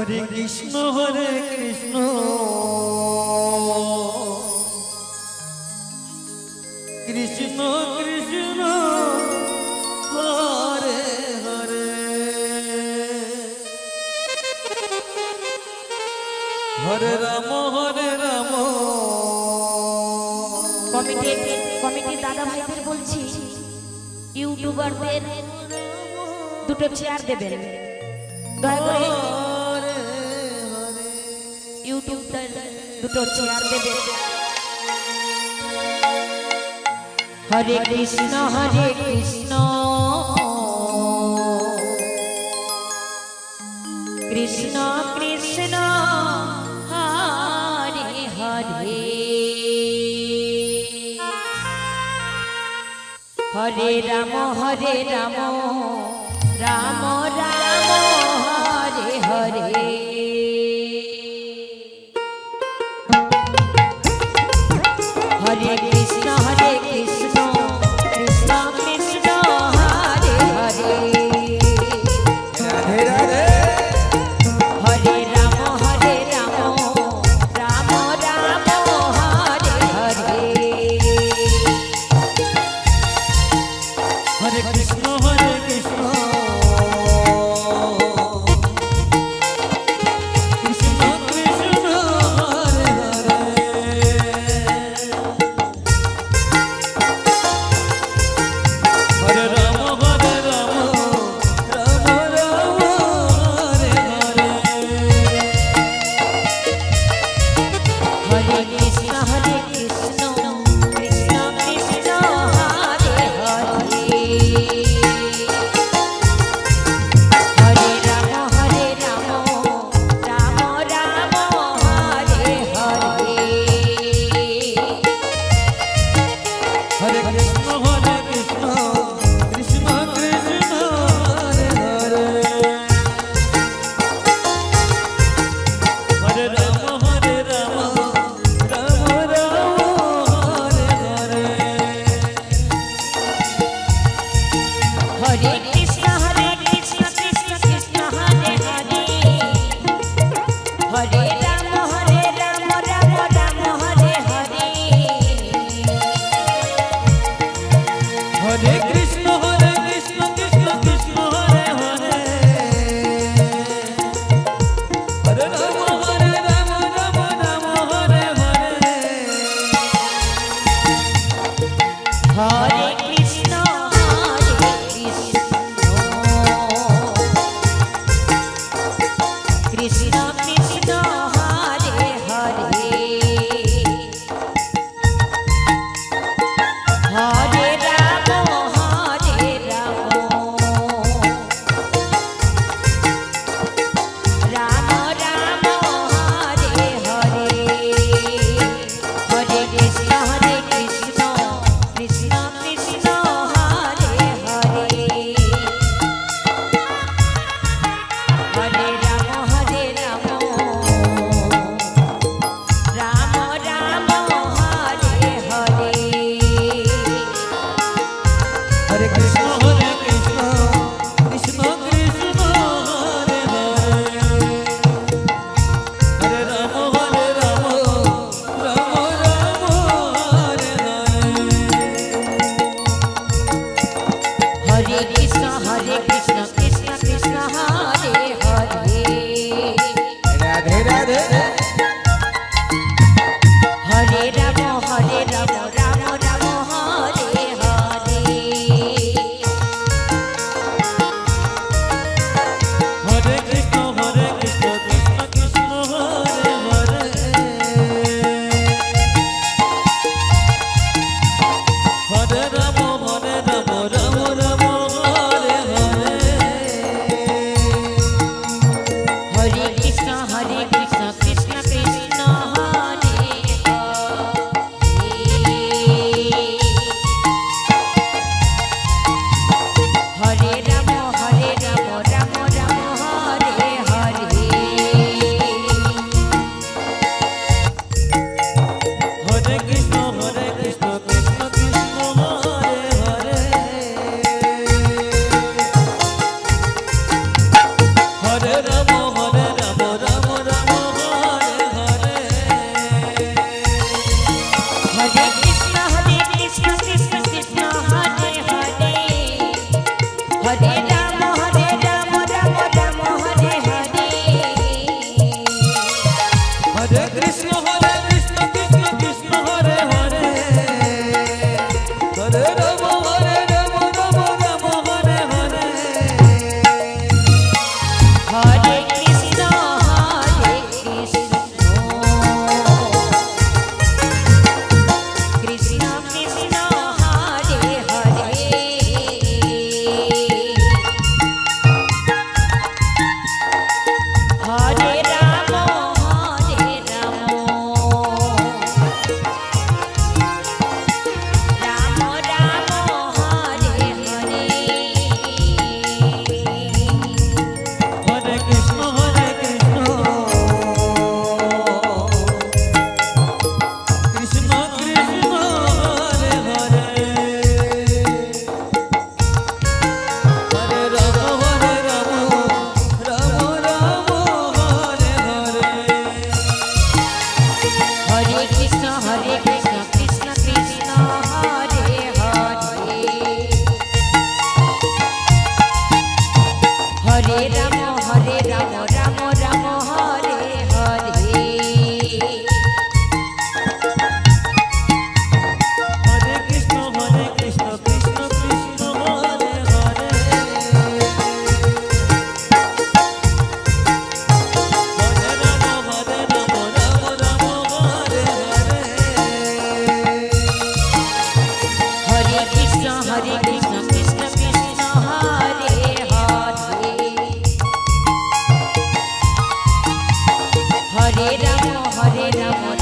হরে Krishna Hare Krishna. Krishna Krishna Hare Hare. Hare Ram Hare Ram. Committee committee দাদা ভাইদের বলছি ইউটিউবারদের দুটো চেয়ার দেবেন। দয়া করে হ্যাঁ। ইউটিউবটা দুটো চেয়ার দেবে। হরে কৃষ্ণ হরে কৃষ্ণ। কৃষ্ণ কৃষ্ণ, হরে হরে। হরে রাম হরে রাম। হরে রাম হরে রাম রাম রাম হরে রাম হরে রাম